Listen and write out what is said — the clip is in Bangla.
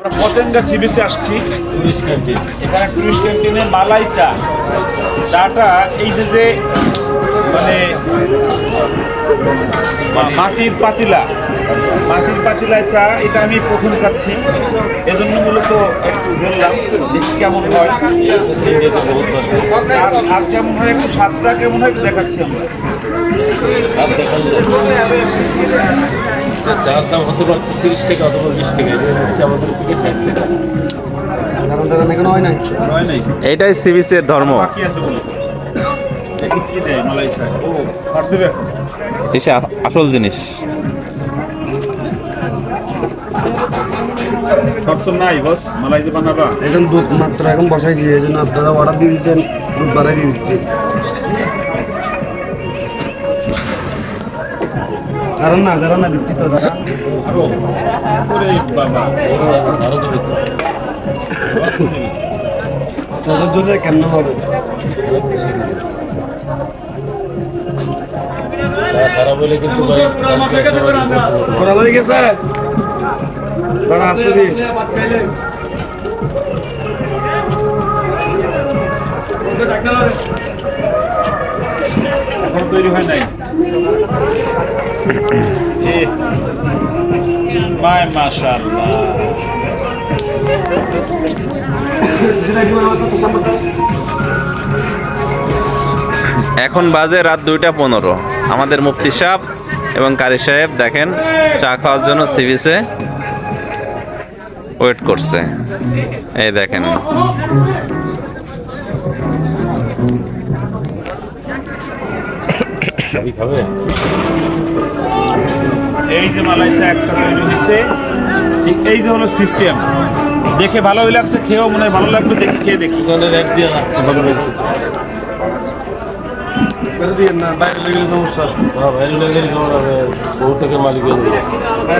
আমরা পতেঙ্গা সি আসছি। Tourist canteen. এখানে টুরিস্ট ক্যান্টিনে মালাই চা। চাটা এই যে যে মানে মাটির পাতিলা। মাটির পাতিলায় চা এটা আমি প্রথম খাচ্ছি। এজন্য মূলত একটু ধরলাম দেখি কেমন হয়। আর আর কেমন হয় একটু স্বাদটা কেমন হয় দেখাচ্ছি আমরা। যে চার দাম হতে পারছে তিরিশ টাকা অথবা বিশ টাকা এটা আমাদের থেকে ষাট টাকা এটাই সিবিসির ধর্ম। আসল জিনিস। নাই বস মালাই যে বানাবা। এখন দুধ মাত্র এখন বসাইছি এই জন্য আপনারা অর্ডার দিয়ে দিচ্ছেন দুধ দিয়ে দিচ্ছি। দাঁড়ান না দাঁড়ান না দিচ্ছি তো দাঁড়া আরও ওরে বাবা আরও তো দেখতে সদর জন্য কেমন হবে? খারাপ হয়ে গেছে দাঁড়া আসতেছি এখন তৈরি হয় নাই। এখন বাজে রাত দুইটা পনেরো। আমাদের মুফতি সাহেব এবং কারি সাহেব দেখেন চা খাওয়ার জন্য সিবিসে ওয়েট করছে। এই দেখেন। খাবে? এই যে মালাইসা একটা তৈরি হয়েছে ঠিক এই যে হলো সিস্টেম দেখে ভালোই লাগছে খেয়েও মনে হয় ভালো লাগবে দেখি খেয়ে দেখি। না বাইরে লেগে সমস্যা। বাইরে ভাই লেগে যাওয়ার বহুত টাকা মালিক হয়ে